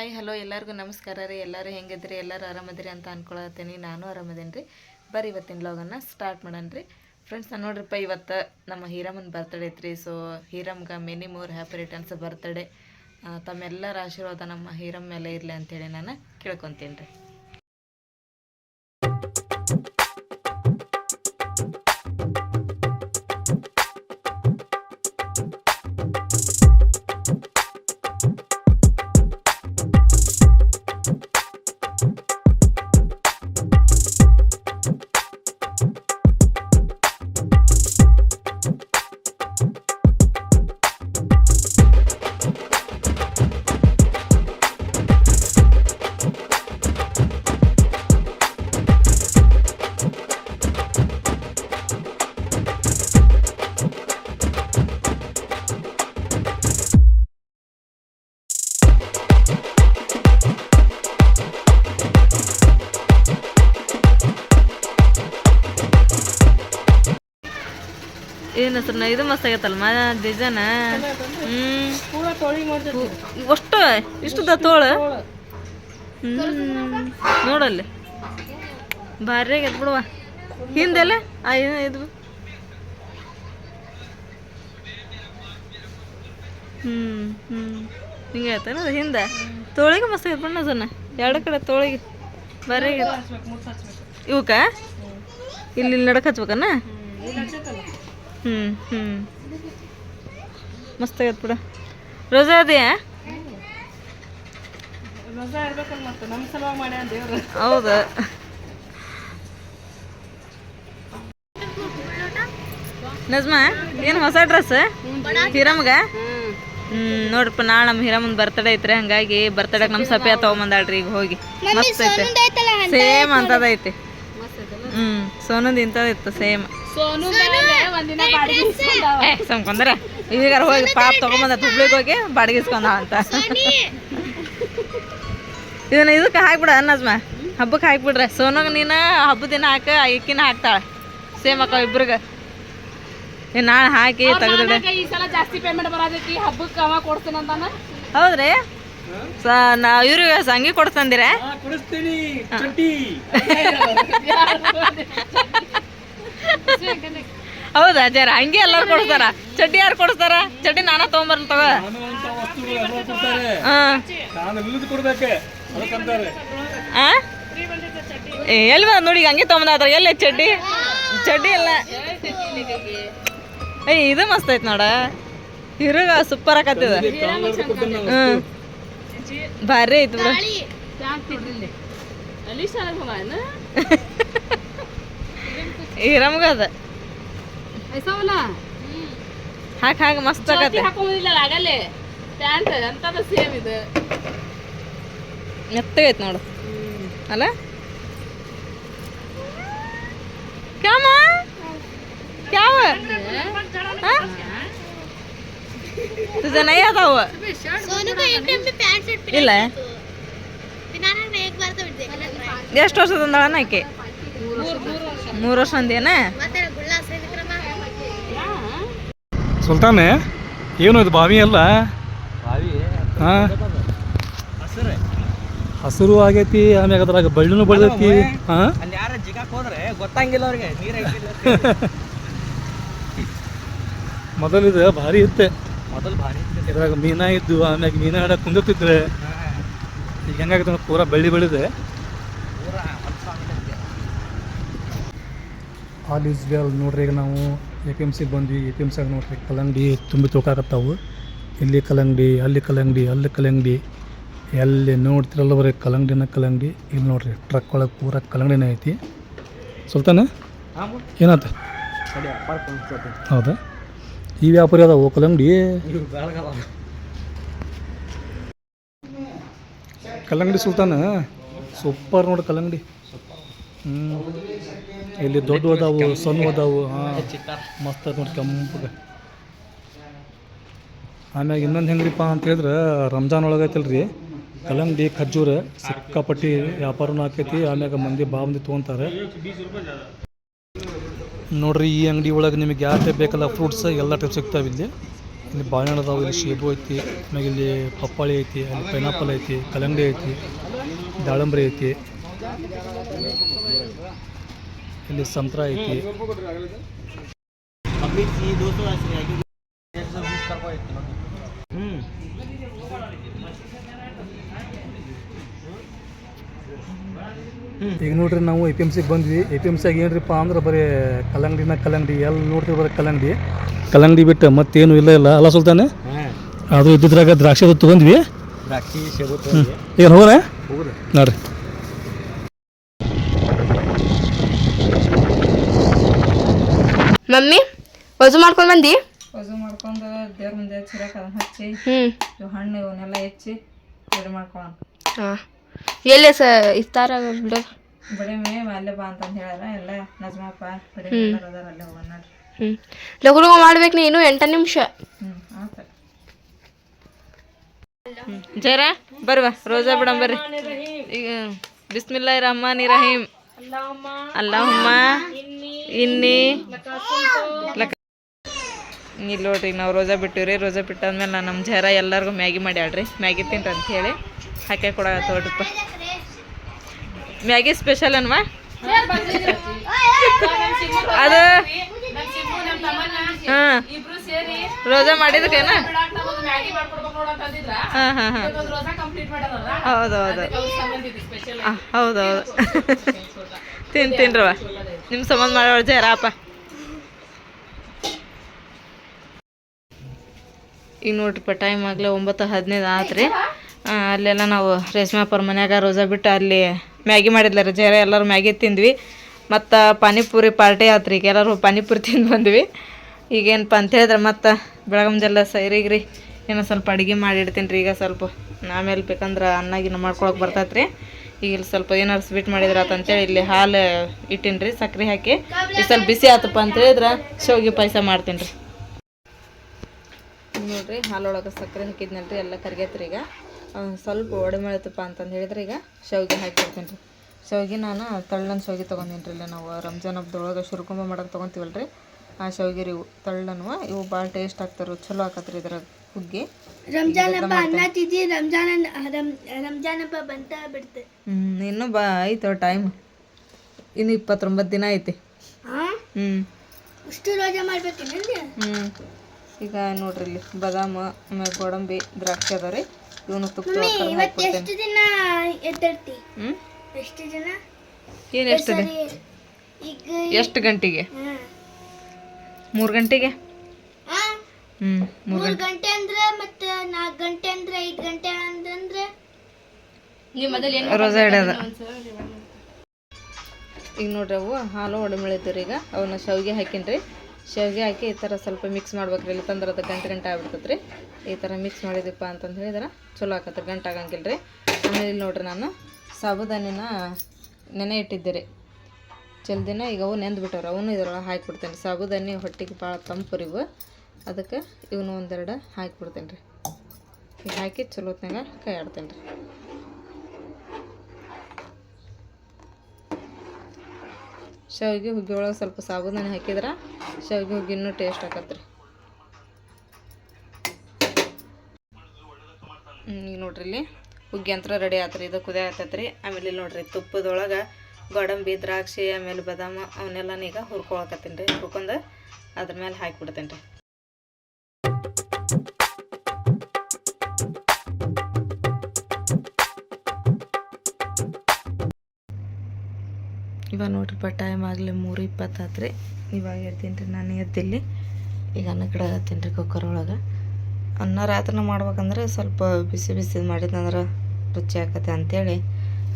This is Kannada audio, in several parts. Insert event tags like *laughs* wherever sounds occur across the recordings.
ಹಾಯ್ ಹಲೋ ಎಲ್ಲರಿಗೂ ನಮಸ್ಕಾರ ರೀ. ಎಲ್ಲರೂ ಹೆಂಗಿದ್ರಿ ಎಲ್ಲರೂ ಆರಾಮದಿರಿ ಅಂತ ಅನ್ಕೊಳತ್ತೀನಿ. ನಾನು ಆರಾಮದೇನಿ ರೀ ಬರೀ ಇವತ್ತಿನ ಲಾಗನ್ನು ಸ್ಟಾರ್ಟ್ ಮಾಡೋಣ ರೀ. ಫ್ರೆಂಡ್ಸ್ ನಾನು ನೋಡ್ರಿಪ್ಪ, ಇವತ್ತು ನಮ್ಮ ಹೀರಮ್ಮನ ಬರ್ತಡೇ ಐತ್ರಿ. So ಹೀರಮ್ಗೆ many more happy returns birthday ತಮ್ಮೆಲ್ಲರ ಆಶೀರ್ವಾದ ನಮ್ಮ ಹೀರಮ್ ಮೇಲೆ ಇರಲಿ ಅಂತೇಳಿ ನಾನು ಕೇಳ್ಕೊತೀನಿ ರೀ. ಏನು ಇದು ಮಸ್ತ್ ಆಗೈತಲ್ಲ ಮಾ ಡಿಸೈನ್ ಹ್ಞೂ ಅಷ್ಟು ಇಷ್ಟದ ತೋಳ? ಹ್ಞೂ ನೋಡಲ್ಲಿ. ಭಾರಿ ಆಗೈತೆ ಬಿಡುವ ಹಿಂದೆಲ್ಲ ಆ ಇದು ಹ್ಮ್ ಹ್ಞೂ ಹ್ಞೂ ಹಿಂಗೆ ಆಯ್ತಾನ ಅದು ಹಿಂದೆ? ತೋಳಿಗೆ ಮಸ್ತ್ ಆಗೈತೆ ಬಣ್ಣ ಸಣ್ಣ ಎರಡು ಕಡೆ ತೋಳಿಗೆ ಭಾರಿ ಆಗೈತೆ ಇವಕ್ಕ? ಇಲ್ಲಿ ಇಲ್ಲಿ ನಡಕ್ ಹಚ್ಬೇಕನ್ನ ಹ್ಞೂ ಹ್ಞೂ ಮಸ್ತ್ ಆಗತ್ತೆ ಬಿಡ. ರೋಜಾ ಅದೇ ಹೌದು. ನಜ್ಮಾ ಏನು ಹೊಸ ಡ್ರೆಸ್? ಹಿರಮ್ಗ? ಹ್ಮ್ ನೋಡ್ರಪ್ಪ ನಾಳೆ ನಮ್ಮ ಹಿರಮ್ಮನ ಬರ್ತಡೇ ಐತ್ರಿ ಹಂಗಾಗಿ ಬರ್ತಡೇಗೆ ನಮ್ಮ ಸಪಿಯ ತೊಗೊಂಬಂದಾಳ್ರಿ ಈಗ ಹೋಗಿ. ಮಸ್ತ್ ಐತೆ. ಸೇಮ್ ಅಂತದೈತಿ. ಹ್ಮ್ ಸೋನಂದ್ ಇಂಥದಿತ್ತು ಸೇಮ್. ಸಂಕೊಂಡ್ರ ಈಗಾರ ಹೋಗಿ ಪಾಪ ತಗೊಂಬಂದ ಹುಬ್ಳಿಗೆ ಹೋಗಿ ಬಾಡಿಗಿಸ್ಕೊಂಡ ಅಂತ. *laughs* ಇದನ್ನ ಇದಕ್ಕೆ ಹಾಕ್ಬಿಡ ಅನ್ನಜ್ಮ. ಹಬ್ಬಕ್ಕೆ ಹಾಕ್ಬಿಡ್ರೆ. ಸೋನಾಗ ನೀನು ಹಬ್ಬದ ದಿನ ಹಾಕ ಈಕಿನ ಹಾಕ್ತಾಳೆ. ಸೇಮ್ ಅಕ್ಕ ಇಬ್ರಿಗೆ. ನೀನು ನಾನು ಹಾಕಿ ತೆಗೆದಿಡ. ಈ ಸಲ ಜಾಸ್ತಿ ಪೇಮೆಂಟ್ ಬರತೈತಿ. ಹಬ್ಬಕ್ಕೆ ಅವ ಕೊಡ್ತೀನಿ ಅಂತಾನ? ಹೌದ್ರಿ? ಸ ನಾ ಇವ್ರಿಗೆ ಸಂಗಿ ಕೊಡ್ತಂದಿರ ಕೊಡಿಸ್ತೀನಿ. *laughs* *laughs* ಹೌದಾ? ಜರ ಹಂಗೆ ಎಲ್ಲಾರು ಕೊಡ್ತಾರ? ಚಡ್ಡಿ ಯಾರು ಕೊಡ್ತಾರ? ಚಡ್ಡಿ ನಾನ ತೊಗೊಂಬರ್ಲಿ ತಗೋ. ಎಲ್ಲ ಬಂದ ನೋಡಿ ಹಂಗೆ ತೊಗೊಂಬಂದ ಎಲ್ಲಿ ಚಡ್ಡಿ? ಚಡ್ಡಿ ಎಲ್ಲ. ಏಯ್ ಇದು ಮಸ್ತ್ ಐತ್ ನೋಡ. ಹಿರುಗ ಸೂಪರ್ ಆಕತ್ತಿದ ಹ್ಮ್. ಭಾರಿ ಐತಿ ಬಿಡು. *laughs* ಅಲ್ಲಿ ಶಾಲೆಗೆ ಹೋಗಾನ ಹಿರಮ್ಗ ಅದ ಐಸವನ ಹಾಕ್ ಹಾಕ ಮಸ್ತ್ ಆಗತ್ತೆ ಹಾಕೊಂಬಂದಿಲ್ಲ ಆಗಲ್ಲೇ ಪ್ಯಾಂಟ್ ಅಂತದ ಸೇಮ್ ಇದು ಮೆತ್ತಗೈತ್ ನೋಡು ಅಲ್ಲ ಕ್ಯಾಮ ಕ್ಯಾವ तुझं नाही आता हवं सोनू को एक टाइम में पैंट शर्ट ಇಲ್ಲ पिनाना ने एक बार तो देखना ट्राई ಎಷ್ಟು ವರ್ಷದ ಅಂದಾಳ ಆಕೆ ಮೂರು ವರ್ಷ ಅಂದೇನ ಸುಲ್ತಾನೆ ಏನು ಇದು ಬಾವಿ ಅಲ್ಲ? ಹಾಂ. ಹಸಿರು. ಆಗೈತಿ ಆಮ್ಯಾಗ ಅದ್ರಾಗ ಬಳ್ಳಿನೂ ಬೆಳ್ದೈತಿ. ಹಾಂ? ಗೊತ್ತಂಗಿಲ್ಲ ಅವ್ರಿಗೆ ನೀರ್ *laughs* ಮೊದಲು ಇದು ಭಾರಿ ಇತ್ತೆ. ಮೊದಲು ಭಾರಿ ಇದ್ರಾಗ ಮೀನಾ ಇದ್ದು ಆಮ್ಯಾಗ ಮೀನಾ ಹಿಡಕ್ ಕುಂದಿರ್ತಿದ್ರೆ ಈಗ ಹೆಂಗಾಗತ್ತೆ ಪೂರಾ ಬೆಳ್ಳಿ ಬೆಳಿದೆ ಆಲ್ ಈಸ್ ವೆಲ್ ನೋಡ್ರಿ ಈಗ ನಾವು ಎ ಪಿ ಎಂ ಸಿಗೆ ಬಂದ್ವಿ. ಎ ಪಿ ಎಂ ಸಿಗೆ ನೋಡ್ರಿ ಕಲ್ಲಂಗಡಿ ತುಂಬಿ ತೋಕಾಕತ್ತಾವು ಇಲ್ಲಿ ಕಲ್ಲಂಗಡಿ ಅಲ್ಲಿ ಕಲ್ಲಂಗಡಿ ಅಲ್ಲಿ ಕಲ್ಲಂಗಡಿ. ಎಲ್ಲಿ ನೋಡ್ತಿರಲ್ಲ ಬರೀ ಕಲ್ಲಂಗಡಿನ ಕಲ್ಲಂಗಡಿ. ಇಲ್ಲಿ ನೋಡ್ರಿ ಟ್ರಕ್ ಒಳಗೆ ಪೂರ ಕಲ್ಲಂಗಡಿನ ಐತಿ. ಸುಲ್ತಾನ? ಏನಾತ? ಹೌದಾ? ಈ ವ್ಯಾಪಾರಿ ಅದಾವ ಕಲ್ಲಂಗಡಿ? ಕಲ್ಲಂಗಡಿ ಸುಲ್ತಾನ? ಸೂಪರ್ ನೋಡಿ ಕಲ್ಲಂಗಡಿ. ಇಲ್ಲಿ ದೊಡ್ಡ ಅದಾವು ಸಣ್ಣ ಅದಾವು ಹಾಂ. ಮಸ್ತ್ ನೋಡಿ ಕೆಂಪಗೆ. ಆಮ್ಯಾಗ ಇನ್ನೊಂದು ಹೆಂಗ್ರಿಪ್ಪ ಅಂತ ಹೇಳಿದ್ರೆ, ರಂಜಾನ್ ಒಳಗೆ ಐತಲ್ರಿ. ಕಲ್ಲಂಗಡಿ, ಖರ್ಜೂರ, ಸಿಕ್ಕಾಪಟ್ಟಿ ವ್ಯಾಪಾರನೂ ಆಕೈತಿ, ಆಮ್ಯಾಗ ಮಂದಿ ಬಾ ಮಂದಿ ತೊಗೊಂತಾರೆ. ನೋಡ್ರಿ ಈ ಅಂಗಡಿ ಒಳಗೆ ನಿಮಗೆ ಯಾವ ಟೈಪ್ ಬೇಕಲ್ಲ ಫ್ರೂಟ್ಸ್, ಎಲ್ಲ ಟೈಪ್ ಸಿಗ್ತಾವೆ ಇಲ್ಲಿ. ಇಲ್ಲಿ ಬಾಳೆಹಣ್ಣು ಅದಾವೆ, ಇಲ್ಲಿ ಶೇಬು ಐತಿ ಆಮೇಲೆ ಇಲ್ಲಿ ಪಪ್ಪಾಳಿ ಐತಿ, ಅಲ್ಲಿ ಪೈನಾಪಲ್ ಐತಿ, ಕಲ್ಲಂಗಡಿ ಐತಿ, ದಾಳಂಬ್ರಿ ಐತಿ. ಇಲ್ಲಿ ಸಂತ್ರ ಐತಿ. ಈಗ ನೋಡ್ರಿ ನಾವು ಎ ಪಿ ಎಂ ಸಿಗೆ ಬಂದ್ವಿ. ಎ ಪಿ ಎಂ ಸಿಯಾಗ ಏನ್ರಿಪ್ಪ ಅಂದ್ರೆ ಬರೀ ಕಲ್ಲಂಗಡಿನ ಕಲ್ಲಂಗಡಿ. ಎಲ್ಲ ನೋಡ್ತೀವಿ ಬರೀ ಕಲ್ಲಂಗಡಿ. ಕಲ್ಲಂಗಡಿ ಬಿಟ್ಟು ಮತ್ತೇನು ಇಲ್ಲ ಇಲ್ಲ. ಅಲ್ಲ ಸುಲ್ತಾನೆ? ಅದು ಇದ್ದಿದ್ರಾಗ ದ್ರಾಕ್ಷಿ ಅದು ಬಂದ್ವಿ ದ್ರಾಕ್ಷಿ ಈಗ ಹೋಗ್ರೆ. ನೋಡ್ರಿ. ಮಮ್ಮಿ ವಜು ಮಾಡ್ಕೊಂಡ್ ಬಂದಿ? ವಜು ಮಾಡ್ಕೊಂಡು ದೇವ್ರ ಮುಂದೆ ಚಿರಕ ಅದನ್ನ ಹಚ್ಚಿ ಹ್ಮ್. ಇವು ಹಣ್ಣು ಇವನ್ನೆಲ್ಲ ಹೆಚ್ಚಿ ರೆಡಿ ಮಾಡ್ಕೊಳ್ಳೋಣ ಹಾ. ಎಲ್ಲಿ ಸ ಇರ್ತಾರ ಬಿಡ. ಬಡ ಮೇ ಅಲ್ಲೇ ಬಾ ಅಂತಂದು ಹೇಳ್ಯಾರ. ಎಲ್ಲ ನಜ್ಮಪ್ಪ ಬಡಿ ಎಲ್ಲರೂ ಅದಾರ ಅಲ್ಲೇ ಹೋಗೋಣ ನೋಡ್ರಿ. ಹ್ಮ್. ಲಘು ಲಘು ಮಾಡ್ಬೇಕು ನೀನು ಎಂಟು ನಿಮಿಷ. ಹ್ಞೂ ಆತ ಜರ ಬರುವ ರೋಜಾ ಬಿಡಂ ಬರ್ರಿ. ಈಗ ಬಿಸ್ಮಿಲ್ಲಾ ರಹಮಾನಿ ರಹೀಮ್. ಅಲ್ಲಾಹುಮ್ಮ ಇನ್ನಿ ಇಲ್ಲಿ ನೋಡ್ರಿ, ನಾವು ರೋಜಾ ಬಿಟ್ಟಿವ್ರಿ ರೋಜಾ ಬಿಟ್ಟಾದ್ಮೇಲೆ ನಾನು ನಮ್ಮ ಜರ ಎಲ್ಲರಿಗೂ ಮ್ಯಾಗಿ ಮಾಡ್ಯಾಳ್ರಿ ಮ್ಯಾಗಿ ತಿಂಟ್ರಿ ಅಂತ ಹೇಳಿ ಹಾಕಿ ಕೊಡ ನೋಡ್ರಿಪ್ಪ ಮ್ಯಾಗಿ ಸ್ಪೆಷಲ್ ಅನ್ವಾ? ಅದು ಹಾಂ. ರೋಜಾ ಅಂದಿದ್ರ ಹಾಂ ಹಾಂ ಹಾಂ. ಹೌದೌದು. ಹೌದೌದು. ತಿನ್ ತಿನ್ರವ ನಿಮ್ಮ ಸಂಬಂಧ ಮಾಡೋಳ ಜರಾಪ ಈಗ ನೋಡ್ರಿಪ್ಪ ಟೈಮ್ ಆಗಲೇ ಒಂಬತ್ತು ಹದಿನೈದು ಆತ್ರಿ. ಅಲ್ಲೆಲ್ಲ ನಾವು ರೇಷ್ಮಾಪುರ ಮನ್ಯಾಗ ರೋಜಾ ಬಿಟ್ಟು ಅಲ್ಲಿ ಮ್ಯಾಗಿ ಮಾಡಿದ್ಲ ರೀ ಜರ ಎಲ್ಲರೂ ಮ್ಯಾಗಿ ತಿಂದ್ವಿ. ಮತ್ತು ಪಾನಿಪುರಿ ಪಾರ್ಟಿ ಆತ್ರಿ, ಈಗ ಎಲ್ಲರೂ ಪಾನಿಪುರಿ ತಿಂದು ಬಂದ್ವಿ. ಈಗೇನಪ್ಪ ಅಂತ ಹೇಳಿದ್ರೆ ಮತ್ತು ಬೆಳಗಂಜೆಲ್ಲ ಸೈರಿಗ್ರಿ, ಏನೋ ಸ್ವಲ್ಪ ಅಡುಗೆ ಮಾಡಿಡ್ತೀನಿ ರೀ ಈಗ ಸ್ವಲ್ಪ. ಆಮೇಲೆ ಬೇಕಂದ್ರೆ ಅನ್ನ ಗಿನ್ನ ಮಾಡ್ಕೊಳಕ್ಕೆ ಬರ್ತೈತೆ ರೀ ಈಗ ಇಲ್ಲಿ ಸ್ವಲ್ಪ ಏನಾರು ಸ್ವೀಟ್ ಮಾಡಿದ್ರ ಅಂತೇಳಿ ಇಲ್ಲಿ ಹಾಲು ಇಟ್ಟೀನಿ ರೀ ಸಕ್ರೆ ಹಾಕಿ. ಈಗ ಸ್ವಲ್ಪ ಬಿಸಿ ಆತಪ್ಪ ಅಂತ ಹೇಳಿದ್ರೆ ಶೋಗಿ ಪಾಯಸ ಮಾಡ್ತೀನಿ ರೀ ನೋಡ್ರಿ, ಹಾಲೊಳಗೆ ಸಕ್ಕರೆ ಹಾಕಿದ್ನಲ್ರಿ, ಎಲ್ಲ ಕರ್ಗೈತ್ರಿ ಈಗ. ಸ್ವಲ್ಪ ಒಡೆ ಮಾಡತ್ತಪ್ಪ ಅಂತಂದು ಹೇಳಿದ್ರೆ ಈಗ ಶಾವಿಗೆ ಹಾಕಿರ್ತೀನಿ ರೀ ಶಾವಿಗೆ ನಾನು ತಳ್ಳನ ಶಾವಿಗೆ ತೊಗೊಂಡಿನಿ ರೀ ಇಲ್ಲ ನಾವು ರಂಜಾನ್ ಹಬ್ಬದೊಳಗೆ ಶುರುಕುಂಬ ಮಾಡೋದು ತೊಗೊತೀವಲ್ರಿ. ಆ ಶಾವಿಗೆ ರೀ ಇವು ತಳ್ಳನವ, ಇವು ಭಾಳ ಟೇಸ್ಟ್ ಆಗ್ತಾರ ಚಲೋ ಆಕತ್ರಿ ಇದ್ರಾಗ ಹುಗ್ಗಿ. ರಂಜಾನ್ ಹಬ್ಬ ಅನ್ನ ತಿದ್ದಿ ರಂಜಾನ್ ರಂಜಾನ್ ಹಬ್ಬ ಬಂತ ಬಿಡ್ತೆ. ಹ್ಮ್ ಇನ್ನೂ ಬಾ ಐತ ಟೈಮ್ ಇನ್ನು ಇಪ್ಪತ್ತೊಂಬತ್ತು ದಿನ ಐತಿ. ಹಾ ಹ್ಞೂ ಅಷ್ಟು ರೋಜಾ ಮಾಡ್ಬೇಕೇನಂದ್ರೆ ಹ್ಞೂ ಈಗ ನೋಡ್ರಿ ಇಲ್ಲಿ ಬಾದಾಮ ಆಮೇಲೆ ಗೋಡಂಬಿ ದ್ರಾಕ್ಷಿ ಅದಾವ ರೀ. ಇವನು ತುಪ್ಪ ಇವತ್ತು ಎಷ್ಟು ದಿನ ಎದ್ದರ್ತಿ ಹ್ಞೂ ಎಷ್ಟು ದಿನ? ಏನು ಎಷ್ಟು ಸರಿ. ಎಷ್ಟು ಗಂಟೆಗೆ. ಮೂರು ಗಂಟೆಗೆ? ಹ್ಞೂ ಮೂರು ಮೂರ್ ಗಂಟೆ. ಅಂದ್ರೆ ಮತ್ತೆ ನಾಲ್ಕು ಗಂಟೆ ಅಂದ್ರೆ ಐದು ಗಂಟೆ ಅಂತಂದ್ರೆ ನೀವು ಮೊದಲು ಏನು ಹಿಡಿಯೋದ ಈಗ ನೋಡ್ರಿ ಅವು ಹಾಲು ಒಡಮಿಳಿತೀರಿ ಈಗ. ಅವನ್ನ ಶಾವಿಗೆ ಹಾಕಿನ್ರಿ. ಶಾವಿಗೆ ಹಾಕಿ ಈ ಥರ ಸ್ವಲ್ಪ ಮಿಕ್ಸ್ ಮಾಡ್ಬೇಕ್ರಿ. ಇಲ್ಲಂದ್ರೆ ಅದು ಗಂಟೆ ಗಂಟೆ ಆಗ್ಬಿಡ್ತೈತ್ರಿ. ಈ ಥರ ಮಿಕ್ಸ್ ಮಾಡಿದಪ್ಪ ಅಂತಂದು ಹೇಳಿದ್ರೆ ಚಲೋ ಆಕತ್ತೆ ಗಂಟೆ ಆಗಂಗಿಲ್ಲ ರೀ ಆಮೇಲೆ ಇಲ್ಲಿ ನೋಡ್ರಿ ನಾನು ಸಾಬುದಾನಿನ ನೆನೆ ಇಟ್ಟಿದ್ದೆ ರೀ ಜಲ್ದಿನ ಈಗ ಅವು ನೆಂದು ಬಿಟ್ಟವ್ರು ಅವನು ಇದ್ರೊಳಗೆ ಹಾಕಿಬಿಡ್ತೇನೆ. ಸಾಬುದಾನಿ ಹೊಟ್ಟಿಗೆ ಭಾಳ ತಂಪು ಇವು. ಅದಕ್ಕೆ ಇವನು ಒಂದೆರಡು ಹಾಕಿಬಿಡ್ತೇನೆ ರೀ ಈಗ ಹಾಕಿ ಚಲೋ ಹೊತ್ನಾಗ ಕೈ ಆಡ್ತೇನೆ ರೀ ಶಾವಿಗೆ ಹುಗ್ಗಿ ಒಳಗೆ ಸ್ವಲ್ಪ ಸಾಬೂದಾನಿ ಹಾಕಿದ್ರೆ ಶಾವಿಗೆ ಹುಗ್ಗಿ ಇನ್ನೂ ಟೇಸ್ಟ್ ಆಕತ್ರಿ ಈಗ ನೋಡ್ರಿ ಇಲ್ಲಿ ಹುಗ್ಗಿ ಅಂತ ರೆಡಿ ಆತ್ರಿ, ಇದು ಕುದಿಯಾಕತ್ತ ರೀ ಆಮೇಲೆ ಇಲ್ಲಿ ನೋಡ್ರಿ ತುಪ್ಪದೊಳಗೆ ಗೋಡಂಬಿ, ದ್ರಾಕ್ಷಿ, ಆಮೇಲೆ ಬಾದಾಮ ಅವನ್ನೆಲ್ಲ ಈಗ ಹುರ್ಕೊಳಕತ್ತೀನಿ ರೀ ಹುರ್ಕೊಂಡು ಅದ್ರ ಮೇಲೆ ಹಾಕಿಬಿಡ್ತೇನೆ ರೀ ಇವಾಗ ನೋಡ್ರಿಪ್ಪ ಟೈಮ್ ಆಗಲಿ ಮೂರು ಇಪ್ಪತ್ತಾತ್ರಿ. ಇವಾಗ ಇರ್ತೀನಿ ರೀ ನಾನು ಎದ್ದಿಲ್ಲಿ. ಈಗ ಅನ್ನ ಕಡಾಗತ್ತೀನಿ ರೀ ಕುಕ್ಕರ್ ಒಳಗೆ. ಅನ್ನ ರಾತ್ರಿ ಮಾಡ್ಬೇಕಂದ್ರೆ ಸ್ವಲ್ಪ ಬಿಸಿ ಬಿಸಿ ಮಾಡಿದಂದ್ರೆ ರುಚಿ ಆಕತ್ತೆ ಅಂಥೇಳಿ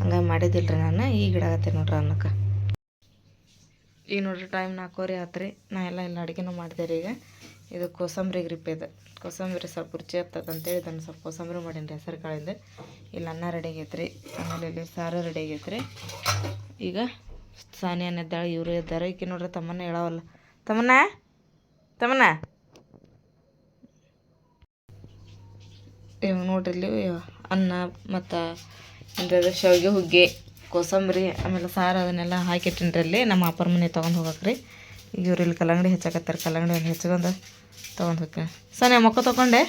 ಹಂಗಾಗಿ ಮಾಡಿದ್ದಿಲ್ಲ ರೀ ನಾನು ಈಗ ಇಡಾಗತ್ತೆ ನೋಡ್ರಿ ಅನ್ನಕ್ಕೆ. ಈಗ ನೋಡ್ರಿ ಟೈಮ್ ನಾಲ್ಕೂವರೆ ಆತು ರೀ ನಾ ಎಲ್ಲ ಎಲ್ಲ ಅಡುಗೆನೂ ಮಾಡಿದೆ ರೀ ಈಗ. ಇದು ಕೋಸಂಬರಿ ಗ್ರಿಪ್ ಇದೆ. ಕೋಸಂಬರಿ ಸ್ವಲ್ಪ ರುಚಿ ಆಗ್ತದೆ ಅಂತೇಳಿ ಇದನ್ನು ಸ್ವಲ್ಪ ಕೋಸಂಬರಿ ಮಾಡೀನಿ ರೀ ಹೆಸರು ಕಾಳಿಂದ ಇಲ್ಲಿ ಅನ್ನ ರೆಡಿ ಆಗೈತೆ ರೀ ಆಮೇಲೆ ಇಲ್ಲಿ ಸಾರು ರೆಡಿ ಆಗೈತೆ ರೀ ಈಗ ಸಾನಿಯನ್ ಇದ್ದಾಳೆ ಇವರು ಎದ್ದಾರೆ ಈಕೆ ನೋಡ್ರಿ ತಮ್ಮನ್ನ ಹೇಳವಲ್ಲ. ತಮ್ಮನ್ನ? ತಮ್ಮನ್ನ? ಇವಾಗ ನೋಡ್ರಿ ಇಲ್ಲಿ ಅನ್ನ ಮತ್ತು ಅಂದ್ರೆ ಶಾವಿಗೆ ಹುಗ್ಗಿ, ಕೋಸಂಬರಿ, ಆಮೇಲೆ ಸಾರು ಅದನ್ನೆಲ್ಲ ಹಾಕಿಟ್ಟಿನ್ರಿ ಅಲ್ಲಿ ನಮ್ಮ ಅಪ್ಪರ ಮನೆ ತೊಗೊಂಡು ಹೋಗಕ್ಕೆ ರೀ ಈಗ ಇವ್ರು ಇಲ್ಲಿ ಕಲ್ಲಂಗಡಿ ಹೆಚ್ಚಾಕತ್ತಾರೆ, ಕಲ್ಲಂಗಡಿ ಒಂದು ಹೆಚ್ಚಗೊಂಡು ತೊಗೊಂಡು ಹೋಗ್ತೀನಿ. ಸನೆ ಮಕ್ಕ ತೊಗೊಂಡೆ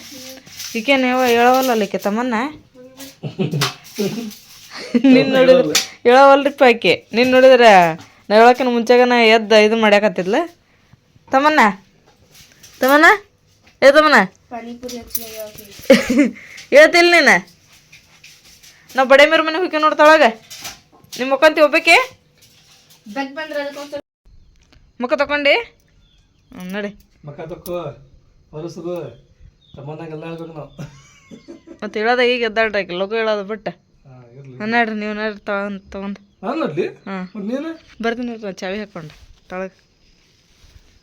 ಈಕೆ ನೀವು ಹೇಳವಲ್ಲ ಅಲ್ಲಿಕೆ ತಮ್ಮನ್ನ? *laughs* ನಿನ್ನ ನೋಡಿದ್ರೆ ಹೇಳವಲ್ರಿಪ್ಪ ಆಕೆ ನಿನ್ನ ನೋಡಿದ್ರೆ ನಾ ಮುಂಚೆಗ ಮುಂಚೆಗನ ಎದ್ದ ಇದು ಮಾಡ್ಯಾಕತ್ತಿದ್ಲ? ತಮ್ಮನ್ನ ತಮ್ಮನ್ನ ಏ ತಮ್ಮನ್ನ ನೀನ ಹೇಳ್ತಿಲ್ಲ ನೀನು? ನಾವು ಬಡೆ ಮೇರ್ ಮನೆ ಹೋಗಿ ನೋಡ್ತಾಳಾಗ ನಿಮ್ಮ ಮುಖಂತಿ ಒಬ್ಬಕ್ಕೆ ಮುಖ ತಕೊಂಡಿ. ನೋಡಿ. ಮುಖ ತಕ್ಕೋ ತಮ್ಮನಾಗೆಲ್ಲ ಹೇಳ್ಬೇಕು ನಾವು. ಮತ್ತೆ ಹೇಳೋದ ಈಗ ಎದ್ದಾಡ್ರಿ ಲೋಕ ಲಗು ಹೇಳೋದು ಬಿಟ್ಟು. ನೋಡ್ರಿ ನೀವು ನೋಡ್ರಿ ತಗೊಂಡು ತೊಗೊಂಡು. ನಾನು ನೋಡ್ಲಿ. ಹಾಂ. ನೀನು? ಬರ್ತೀನಿ ನೋಡ್ರಿ ಚಾವಿ ಹಾಕೊಂಡು. ತೊಳಗೆ.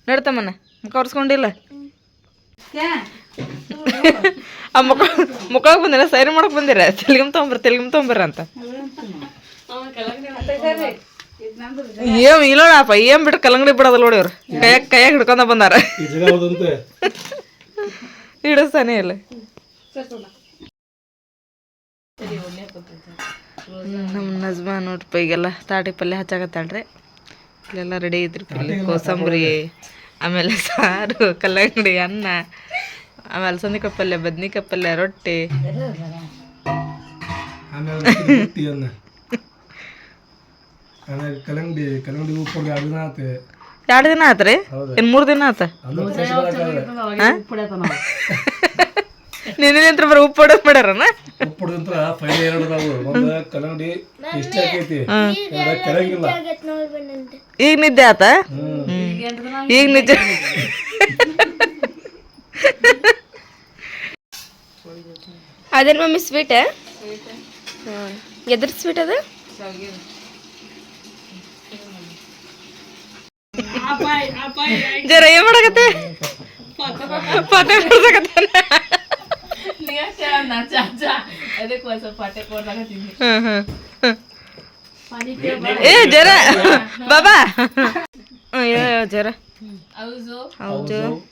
ನಡ್ತಮ್ಮನ ಮುಖ ಒರೆಸ್ಕೊಂಡಿಲ್ಲ? ಆ ಮುಖ ಮುಖಕ್ಕೆ ಬಂದಿಲ್ಲ ಸೈನ್ ಮಾಡಕ್ ಬಂದಿರ ತೆಲ್ಗಮ್ ತೊಗೊಂಬರ್ ತೆಲ್ಗಮ್ ತೊಗೊಂಬರ ಅಂತ. ಏನ್ ಇಲ್ಲೋಣಪ್ಪ ಏನ್ ಬಿಟ್ಟು ಕಲ್ಲಂಗಡಿ ಬಿಡೋದು ನೋಡಿ ಅವ್ರು ಕೈಯಾಗ ಕೈಯಾಗ ಹಿಡ್ಕೊಂಡ ಬಂದಾರ. ಇಡಸ್ತಾನೆ ಹಿಡಿಸ್ತಾನೆ ಇಲ್ಲ ನಮ್ಮ ನಜ್ಮಾ ನೋಡ್ರಿ ಈಗೆಲ್ಲ ತಾಟಿ ಪಲ್ಯ ಹಚ್ಚಾಕತ್ತಾಳ್ರಿ. ಇಲ್ಲೆಲ್ಲ ರೆಡಿ ಇದ್ರಿ ಪಲ್ಯ ಕೋಸಂಬರಿ ಆಮೇಲೆ ಸಾರು ಕಲ್ಲಂಗಡಿ ಅನ್ನ ಆಮೇಲೆ ಸಂದಿಕಾಯಿ ಪಲ್ಯ ಬದ್ನಿಕಾಯಿ ಪಲ್ಯ ರೊಟ್ಟಿ. ಎರಡು ದಿನ ಆತು. ಎರಡು ದಿನ ಆತ್ರಿ ಇನ್ನು ಮೂರು ದಿನ ಆತ? ಅದು ಬರ ಉಪ್ಪು ಹೊಡೆದ್ ಮಾಡ್ಯಾರನ ಉಪ್ಪು ಹೊಡೆದಂತ್ರ ಫೈಲ್ ಎರಡು ಅದಾವು ಒಂದು ಕಲಂಗಡಿ ಇಷ್ಟ ಆಗೈತಿ ಎರಡು ಕೆಳಗಿಲ್ಲ. ಈಗ ನಿದ್ದೆ ಆತ? ಈಗ ನಿಜ ಅದೇನು ಮಮ್ಮಿ ಸ್ವೀಟ್ ಎದ್ರ ಸ್ವೀಟ್ ಅದು? ಜರ ಏನ್ ಮಾಡಕತ್ತೆ? ಪಾತೆ ಹೊಡ್ಸಕತ್ತಾನ. *laughs* *laughs* ಅದಕ್ಕೆ ಬಾಬಾ. ಅಯ್ಯೋ ಜರ. ಹೌದು. ಹ್ಮ್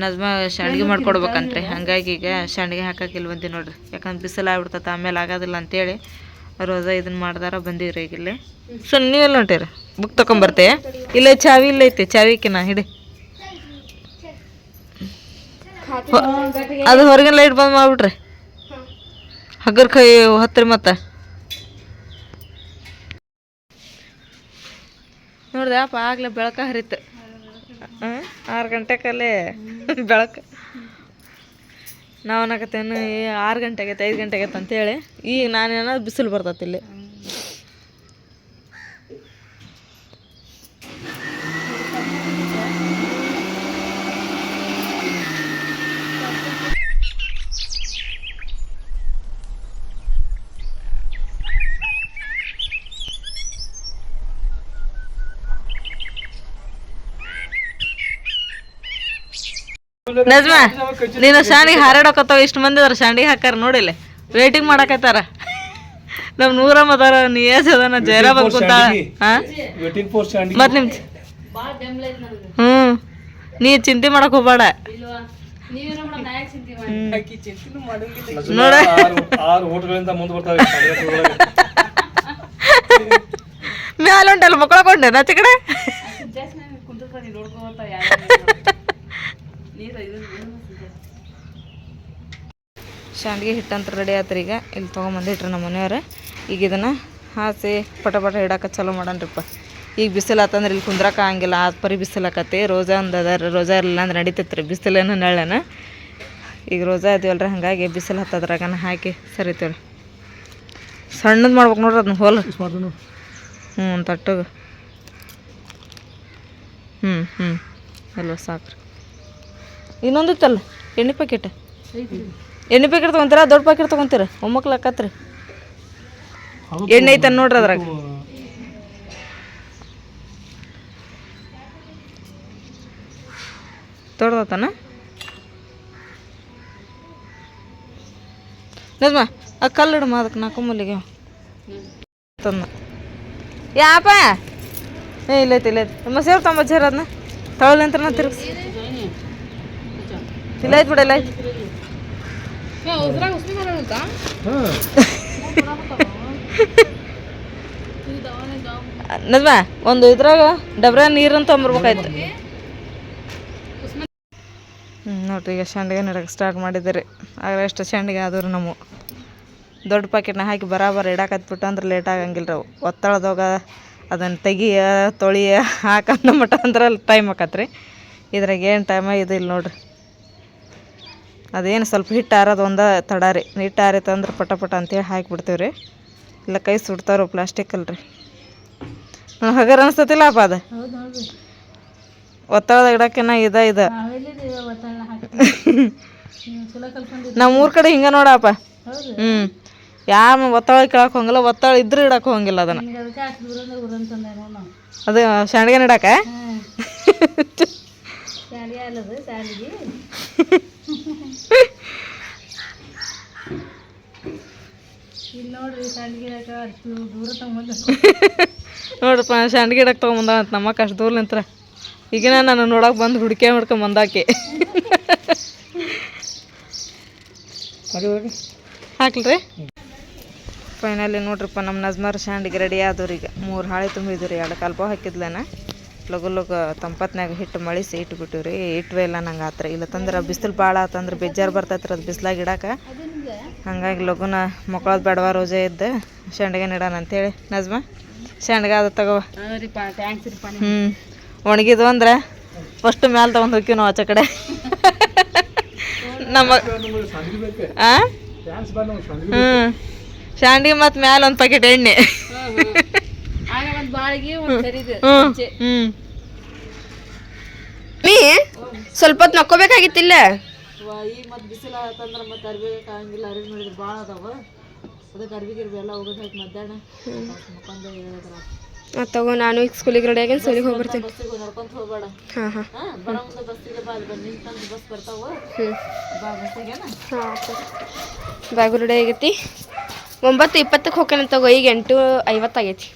ನಜ್ಮಾ ಸಂಡ್ಗೆ ಮಾಡ್ಕೊಡ್ಬೇಕಂತ್ರಿ. ಹಂಗಾಗಿ ಈಗ ಸಂಡ್ಗೆ ಹಾಕಕ್ಕೆ ಇಲ್ಲಿ ಬಂದಿ ನೋಡ್ರಿ. ಯಾಕಂದ್ರೆ ಬಿಸಿಲು ಆಗ್ಬಿಡ್ತೈತೆ ಆಮೇಲೆ ಆಗೋದಿಲ್ಲ ಅಂತೇಳಿ ರೋಜಾ ಇದನ್ನ ಮಾಡ್ದಾರ ಬಂದೀವ್ರಿ ಈಗ ಇಲ್ಲಿ. ಸೊ ನೀವೆಲ್ಲ ಹೊಂಟೀರಿ? ಬುಕ್ ತೊಗೊಂಬರ್ತೆ ಇಲ್ಲ ಚಾವಿ ಇಲ್ಲ ಐತಿ. ಚಾವಿಕಿನ ಹಿಡಿ. ಅದು ಹೊರಗಿನ ಲೈಟ್ ಬಂದ್ ಮಾಡ್ಬಿಟ್ರಿ. ಹಗ್ಗರ ಕೈ ಹತ್ತಿರ ಮತ್ತೆ. ನೋಡ್ದೆ ಅಪ್ಪ ಆಗ್ಲೇ ಬೆಳಕ ಹರಿತು. ಆರು ಗಂಟೆಕಲ್ಲೇ ಬೆಳಕು. ನಾವು ಅನ್ನಕತ್ತೇನು ಆರು ಗಂಟೆ ಆಗೈತೆ ಐದು ಗಂಟೆ ಆಗೈತೆ ಅಂತೇಳಿ, ಈಗ ನಾನೇನೋ ಬಿಸಿಲು ಬರ್ತೈತಿ ಇಲ್ಲಿ. ನಜ್ಮಾ ನೀನು ಶಾಣಿಗೆ ಹಾರಾಡಕತ್ತಾವ ಇಷ್ಟು ಮಂದಿ ಅದರ ಶಾಂಡಿಗೆ ಹಾಕಾರ ನೋಡಿಲ್ಲ. ವೇಟಿಂಗ್ ಮಾಡಕತ್ತಾರ. ನಮ್ ನೂರಮ್ಮ ಅದಾರ ನಿಯಸ್ ಅದಾನ ಜೈರ ಬಂತಾ ಕೂತಾಳ. ಹಾ ವೇಟಿಂಗ್ ಫಾರ್ ಸ್ಟ್ಯಾಂಡಿಂಗ್ ಮತ್ ನಿಮ್ ಹ್ಮ್. ನೀ ಚಿಂತೆ ಮಾಡಕ್ ಹೋಗ್ಬೇಡ. ನೋಡ. ಆರು ಓಟ್ಗಳಿಂದ ಮುಂದೆ ಬರ್ತಾವೆ ಮ್ಯಾಲ ಉಂಟಲ್ಲ ಮಕ್ಕಳಕೊಂಡೆ ನಾ ಕಡೆ? *laughs* ಶಾಂಡ್ಗೆ ಹಿಟ್ಟಂತ ರೆಡಿ ಆತ್ರಿ ಈಗ. ಇಲ್ಲಿ ತೊಗೊಂಬಂದಿಟ್ರಿ ನಮ್ಮ ಮನೆಯವ್ರು. ಈಗ ಇದನ್ನು ಹಾಸಿ ಪಟ ಪಟ ಹಿಡಾಕ ಚಲೋ ಮಾಡನ್ರಿಪ್ಪ. ಈಗ ಬಿಸಿಲು ಆತಂದ್ರೆ ಇಲ್ಲಿ ಕುಂದ್ರಕ ಹಂಗಿಲ್ಲ ಆ ಪರಿ ಬಿಸಿಲಾಕತಿ ರೋಜಾ ಒಂದು ಅದಾರ ರೋಜಾ ಇರಲಿಲ್ಲ ಅಂದ್ರೆ ನಡಿತೈತೆ ರೀ ಬಿಸಿಲೇನು ನೆಳ್ಳನ. ಈಗ ರೋಜಾ ಇದೀವಲ್ರಿ ಹಾಗಾಗಿ ಬಿಸಿಲು ಹತ್ತದ್ರಾಗನ ಹಾಕಿ ಸರಿತೀವಿ ಸಣ್ಣದು ಮಾಡ್ಬೇಕು ನೋಡ್ರಿ ಅದನ್ನ ಹೋಲ್. ಹ್ಞೂ ಒಂದು ತಟ್ಟಗೆ. ಹ್ಞೂ ಹ್ಞೂ ಅಲ್ವ ಸಾಕ್ರಿ. ಇನ್ನೊಂದಿತ್ತಲ್ಲ ಎಣ್ಣೆ ಪ್ಯಾಕೆಟ್ ಎಣ್ಣೆ ಪ್ಯಾಕೆಟ್ ತೊಗೊಂತೀರಾ? ದೊಡ್ಡ ಪ್ಯಾಕೆಟ್ ತೊಗೊಂತೀರ? ಒಮ್ಮಕ್ಳು ಹಾಕತ್ರಿ. ಎಣ್ಣೆ ಐತನ್ ನೋಡ್ರಿ ಅದ್ರಾಗ. ದೊಡ್ಡದತನ ನಜ್ಮ, ಆ ಕಲ್ಲು ಇಡಮ್ಮ ಅದಕ್ಕೆ ನಾಲ್ಕು ಮೂಲಿಗೆ. ತಂದ. ಯಾಪ? ಏ, ಇಲ್ಲೈತಿ ಇಲ್ಲೈತಿ. ನಮ್ಮ ತಮ್ಮ ಜರ ಅದನ್ನ ತಗೊಳ್ಳಂತ ತಿರ್ಗಿಸಿ. ಇಲ್ಲ ಬಿಡಲ್ಲ ಬಿಡ ಇಲ್ಲ ಐತಿ ನಜ್ಮ ಒಂದು ಇದ್ರಾಗ ಡಬ್ರ ನೀರನ್ನು ತೊಗೊಂಬರ್ಬೇಕಾಯ್ತು ಹ್ಞೂ ನೋಡ್ರಿ ಈಗ ಸಂಡಿಗೆ ನಡಕ್ಕೆ ಸ್ಟಾರ್ಟ್ ಮಾಡಿದ್ದೀರಿ. ಆಗ ಎಷ್ಟು ಸಂಡಿಗೆ ಆದರೂ ನಮವು ದೊಡ್ಡ ಪ್ಯಾಕೆಟ್ನ ಹಾಕಿ ಬರಾಬರ್ ಇಡಾಕತ್ಬಿಟ್ಟು ಅಂದ್ರೆ ಲೇಟ್ ಆಗಂಗಿಲ್ಲ ರೀ ಅವು ಒತ್ತಳದಾಗ ಅದನ್ನು ತೆಗಿಯ ತೊಳಿಯ ಹಾಕನ್ನ ಮಟ ಅಂದ್ರೆ ಟೈಮ್ ಆಕತ್ರಿ. ಇದ್ರಾಗ ಏನು ಟೈಮ ಇದಿಲ್ಲ ಇಲ್ಲ ನೋಡ್ರಿ. ಅದೇನು ಸ್ವಲ್ಪ ಹಿಟ್ಟು ಆರೋದು ಒಂದ ತಡ ರೀ ಹಿಟ್ಟು ಆರೈತೆ ಅಂದ್ರೆ ಪಟ ಪಟ ಅಂತೇಳಿ ಹಾಕಿಬಿಡ್ತೀವಿ ರೀ ಇಲ್ಲ ಕೈ ಸುಡ್ತಾರೋ ಪ್ಲಾಸ್ಟಿಕ್ ಅಲ್ರಿ. ನನಗೆ ಹಗರ್ ಅನಿಸ್ತತಿಲ್ಲ ಅಪ್ಪ ಅದು? ಹೌದು ಹೌದು ಇದ ಇದ. ಒತ್ತಡ ನಮ್ಮ ಊರ ಕಡೆ ಹಿಂಗೆ ನೋಡಪ್ಪ ಹ್ಞೂ ಯಾವ ಒತ್ತಳ ಕೇಳಕ್ಕೆ ಹೋಗಂಗಿಲ್ಲ ಒತ್ತಳ ಇದ್ರೆ ಇಡಕ್ಕೆ ಹೋಗಂಗಿಲ್ಲ ಅದನ್ನು. ಅದು ಶಾಂಡಿಗೆ ಇಡಕ? *laughs* ಅಲ್ಲದು ಶಾಲೆಗೆ ಇಲ್ಲಿ ನೋಡ್ರಿ ಶಾಲೆಗೆ ಅಷ್ಟು ದೂರ ತಗೊಂಡು ನೋಡ್ರಪ್ಪ ಸಣ್ಣ ಗಿಡಕ್ಕೆ ತೊಗೊಂಬಂದ ಅಂತ. ನಮ್ಮ ಕಷ್ಟ ದೂರ ನಿಂತ್ರ. ಈಗಿನ ನಾನು ನೋಡಕ್ಕೆ ಬಂದು ಹುಡುಕೆ ಮಾಡ್ಕೊಂಡ್ ಬಂದಾಕೆ. ಹಾಕ್ಲ್ರಿ? ಫೈನಲಿ ನೋಡ್ರಪ್ಪ ನಮ್ಮ ನಜ್ಮಾರ್ ಶಾಂಡಿಗೆ ರೆಡಿ ಆದವ್ರಿಗೆ. ಈಗ ಮೂರು ಹಾಳೆ ತುಂಬಿದ್ರಿ ರೀ ಎರಡು ಕಲ್ಪ ಹಾಕಿದ್ಲೇನ. ಲಗು ಲಗು ತಂಪತ್ನಾಗ ಹಿಟ್ಟು ಮಳಿಸಿ ಇಟ್ಬಿಟ್ಟಿವಿ ರೀ ಇಟ್ವೇ ಇಲ್ಲ ನಂಗೆ ಆತ್ರ ಇಲ್ಲ ತಂದ್ರೆ ಬಿಸಿಲು ಭಾಳ ಆತಂದ್ರೆ ಬೇಜಾರು ಬರ್ತೈತ್ರಿ ಅದು ಬಿಸ್ಲಾಗ ಇಡಕ್ಕೆ ಹಂಗಾಗಿ ಲಗುನ ಮಕ್ಕಳದ ಬೇಡವ ರೋಜೆ ಇದ್ದು ಸಂಡ್ಗೆ ಇಡೋಣ ಅಂತೇಳಿ. ನಜ್ಮ ಸಂಡ್ಗೆ ಅದು ತಗೋ ಹ್ಞೂ ಒಣಗಿದ್ವು ಅಂದ್ರೆ ಫಸ್ಟ್ ಮ್ಯಾಲೆ ತೊಗೊಂಡು ಹೋಗ್ತೀವಿ ನಾವು ಆಚೆ ಕಡೆ. ನಮ್ಮ ಆ? ಹ್ಞೂ ಶಾಂಡಿ ಮತ್ತು ಮ್ಯಾಲೆ ಒಂದು ಪ್ಯಾಕೆಟ್ ಎಣ್ಣೆ. ಆಗ ಒಂದು ಬಾಳಿಗೆ ಒಂದು ಕರಿದು ಹ್ಞೂ ಹ್ಞೂ ನೀ ಸ್ವಲ್ಪ ಹೊತ್ತು ನಕ್ಕೋಬೇಕಾಗಿತ್ತಿಲ್ಲ ಈಗ ಮತ್ತೆ ಬಿಸಿಲು ಆತಂದ್ರೆ ಮತ್ತೆ ಅರ್ಬಿ ಆಗಂಗಿಲ್ಲ ಅರ್ಬಿ ಮಾಡಿದ್ರೆ ಭಾಳ ಅದಾವ. ಅದಕ್ಕೆ ಅರ್ಬಿ ಗಿರ್ಬಿ ಎಲ್ಲ ಹೋಗೋದು ಮಧ್ಯಾಹ್ನ. ಹೇಳಿದ್ರ. ತಗೋ ನಾನು ಈಗ ಸ್ಕೂಲಿಗೆ ರೆಡಿ ಆಗಿ ಸ್ಕೂಲಿಗೆ ಹೋಗಿ ಬರ್ತೀನಿ ಬಸ್ಸಿಗೆ ನಡ್ಕೊಂತ ಹೋಗ್ಬೇಡ. ಹಾಂ ಹಾಂ. ಹಾಂ ಬರೋ ಮುಂದೆ ಬಸ್ಸಿಗೆ ಬಾ ಅಲ್ಲಿ ಬಂದು ನಿಂತಂದು ಬಸ್ ಬರ್ತಾವ. ಹ್ಞೂ ಬಾ ಹಾಂ ಬ್ಯಾಗು ರೆಡಿ ಆಗೈತಿ. ಒಂಬತ್ತು ಇಪ್ಪತ್ತಕ್ಕೆ ಹೋಗ್ಯಾನಂತ ತಗೋ ಈಗ ಎಂಟು ಐವತ್ತಾಗೈತಿ